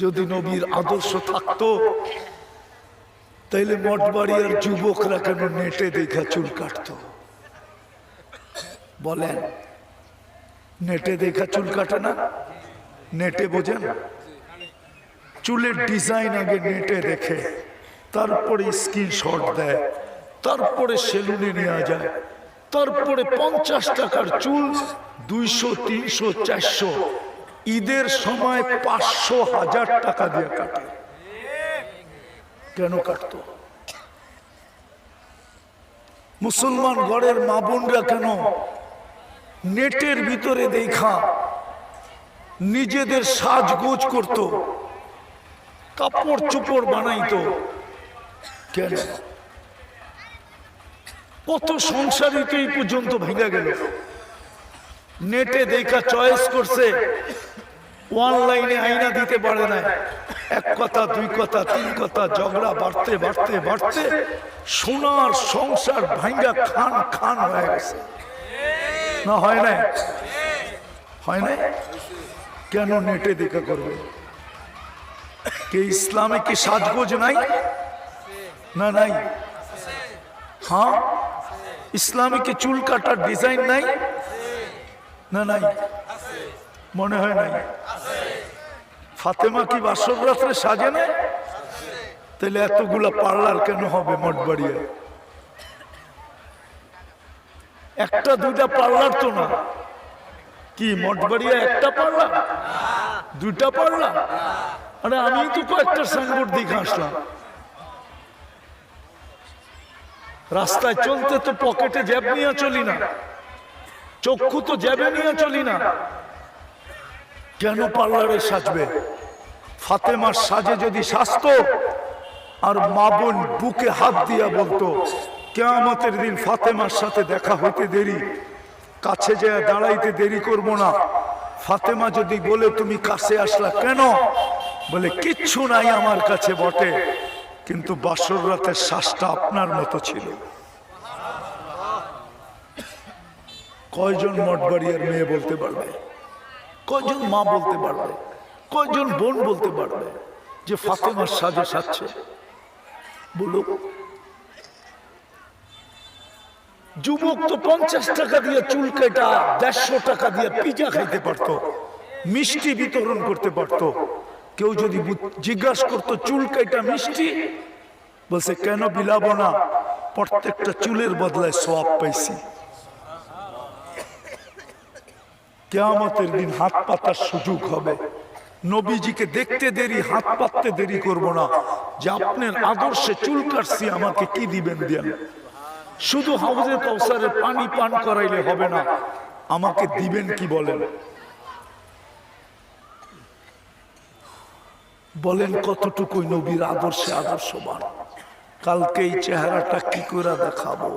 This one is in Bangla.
যদি নবীর আদর্শ থাকতো, তাইলে মঠবাড়ি আর যুবকরা কেন নেটে দেখা চুল কাটতো? বলেন, নেটে দেখা চুল কাটে না? নেটে বোঝেন? চুলের ডিজাইন আগে নেটে দেখে, তারপরে স্ক্রিনশট দেয়, তারপরে সেলুনে নেওয়া যায়, তারপরে পঞ্চাশ টাকার চুল দুইশো, তিনশো, চারশো ঈদের সময় পাঁচশো হাজার টাকা দিয়ে কাটে। কেন কাটতো? মুসলমান ঘরের মা বোনরা কেন নেটের ভিতরে দেখা, নিজেদের সাজগোজ করত কাপড় চোপড় বানাইতো? কেন? কত সংসারই তো এই পর্যন্ত ভেঙে গেল। নেটে দেখা চয়েস করছে অনলাইনে আইনা দিতে পারে না। এক কথা দুই কথা তিন কথা ঝগড়া বাড়তে বাড়তে বাড়তে সোনার সংসার ভাঙ্গা খান খান হয়ে গেছে। না হয় না হয় না কেন নেটে দেখা করবে? কে ইসলামে কি সাজগোজ নাই? না নাই। হ্যাঁ? ইসলামে কি চুল কাটার ডিজাইন নাই? না নাই। মনে হয় নাই। ফাতেমা কি বাসর রাত্রে সাজে না তাহলে এতগুলা পার্লার কেন হবে মঠ বাড়িয়ে একটা দুইটা পার্লার তো না। কি মঠ বাড়িয়ে একটা পার্লার? দুইটা পার্লার? আরে আমি তো কয়েকটা সাইনবোর্ড দেখে আসলাম। রাস্তায় চলতে তো পকেটে জ্যাব নিয়ে চলি না। চক্ষু তো জ্যাবে নিয়ে চলি না। কেন পার্লারে সাজবে? ফাতেমার সাজে যদি সাজত, আর মা বোন বুকে হাত দিয়া বলতো, কেয়ামতের দিন ফাতেমার সাথে দেখা হইতে দেরি, কাছে যে দাঁড়াইতে দেরি করব না। ফাতেমা যদি বলে, তুমি কাছে আসলা কেন? বলে, কিচ্ছু নাই আমার কাছে বটে, কিন্তু বাসর রাতের শ্বাসটা আপনার মতো ছিল। কয়জন মঠবাড়িয়ার মেয়ে বলতে পারবে? কয়জন মা বলতে পারবে? কয়জন বোন বলতে পারবে যে ফাতেমার সাজে সাজছে? বলো। যুবক তো পঞ্চাশ টাকা দিয়ে চুল কেটা, দেড়শো টাকা দিয়ে পিজা খাইতে পারতো, মিষ্টি বিতরণ করতে পারতো। কেউ যদি জিজ্ঞাসা করতো, চুল কেটা মিষ্টি? বলছে, কেন বিলাবো না? প্রত্যেকটা চুলের বদলায় সোয়াব পাইছি। কেয়ামতের দিন হাত পাতার সুযোগ হবে। নবীজিকে দেখতে দেরি, হাত পাততে দেরি করব না। যে আপনার আদর্শে চুল কাটছি, আমাকে কি দিবেন দেন? শুধু হাউজে কৌসারে পানি পান করাইলে হবে না। আমাকে দিবেন কি বলেন? বলেন কতটুকুই নবীর আদর্শে, আদর্শবান। কালকে এই চেহারাটা কি করে দেখাবো?